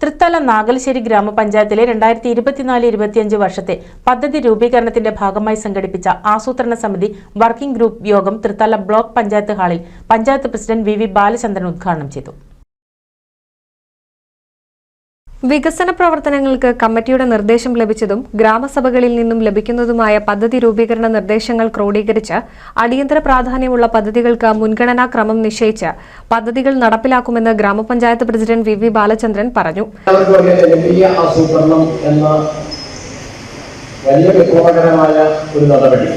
തൃത്തല നാഗലശ്ശേരി ഗ്രാമപഞ്ചായത്തിലെ രണ്ടായിരത്തി ഇരുപത്തിനാല് ഇരുപത്തിയഞ്ച് വർഷത്തെ പദ്ധതി രൂപീകരണത്തിന്റെ ഭാഗമായി സംഘടിപ്പിച്ച ആസൂത്രണ സമിതി വർക്കിംഗ് ഗ്രൂപ്പ് യോഗം തൃത്തല ബ്ലോക്ക് പഞ്ചായത്ത് ഹാളിൽ panchayat president V V Balachandran ഉദ്ഘാടനം ചെയ്തു വികസന പ്രവർത്തനങ്ങൾക്ക് കമ്മിറ്റിയുടെ നിർദ്ദേശം ലഭിച്ചതും ഗ്രാമസഭകളിൽ നിന്നും ലഭിക്കുന്നതുമായ പദ്ധതി രൂപീകരണ നിർദ്ദേശങ്ങൾ ക്രോഡീകരിച്ച് അടിയന്തര പ്രാധാന്യമുള്ള പദ്ധതികൾക്ക് മുൻഗണനാ ക്രമം നിശ്ചയിച്ച് പദ്ധതികൾ നടപ്പിലാക്കുമെന്ന് ഗ്രാമപഞ്ചായത്ത് പ്രസിഡന്റ് വി വി ബാലചന്ദ്രൻ പറഞ്ഞു. വലിയ വിപ്ലവകരമായ ഒരു നടപടി.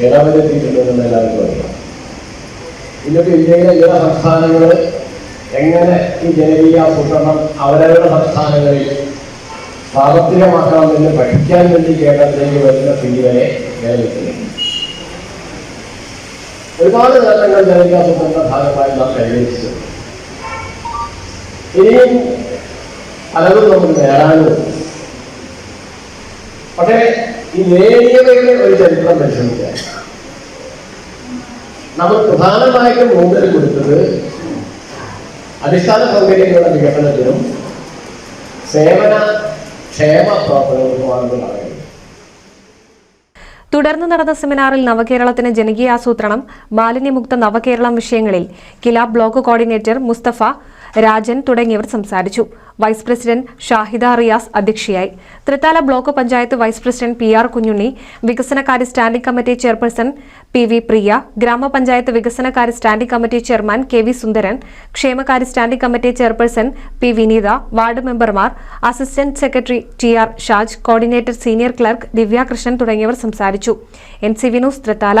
എല്ലാവർക്കും അറിയാം. ഇന്നത്തെ ഇന്ത്യയിലെ ചില സംസ്ഥാനങ്ങൾ എങ്ങനെ ഈ ജനകീയ ആസൂത്രണം അവരവരുടെ സംസ്ഥാനങ്ങളിൽ പ്രാവർത്തികമാക്കണമെന്ന് പഠിക്കാൻ വേണ്ടി കേരളത്തിലേക്ക് വരുന്ന സ്ഥിതി വരെ ഒരുപാട് നേട്ടങ്ങൾ ജനകീയാസൂത്രണ ഭാഗമായി നാം കൈവരിച്ചു ഇനിയും പലതും നമുക്ക് നേടാനുമുണ്ട് പക്ഷേ ഈ നേടിയവരുടെ ഒരു ചരിത്രം പരിശോധിക്കാൻ നമ്മൾ പ്രധാനമായിട്ടും ഊന്നൽ കൊടുത്തത് അടിസ്ഥാന സൗകര്യങ്ങളുടെ വികസനത്തിനും സേവന ക്ഷേമ പ്രവർത്തനങ്ങൾക്കുമാണെന്ന് പറയുന്നത് തുടർന്ന് നടന്ന സെമിനാറിൽ നവകേരളത്തിന് ജനകീയാസൂത്രണം മാലിന്യമുക്ത നവകേരളം വിഷയങ്ങളിൽ കില ബ്ലോക്ക് കോർഡിനേറ്റർ മുസ്തഫ രാജൻ തുടങ്ങിയവർ സംസാരിച്ചു. വൈസ് പ്രസിഡന്റ് ഷാഹിദ റിയാസ് അധ്യക്ഷയായി. Thrithala block panchayat vice president P R Kunhunni വികസനകാര്യ standing committee chairperson P V Priya ഗ്രാമപഞ്ചായത്ത് വികസനകാര്യ standing committee chairman K V Sundaran ക്ഷേമകാര്യ standing committee chairperson P Vineetha ward മെമ്പർമാർ assistant secretary T R Shaj coordinator senior clerk Divyakrishnan തുടങ്ങിയവർ സംസാരിച്ചു. N C Vinoos Thrithala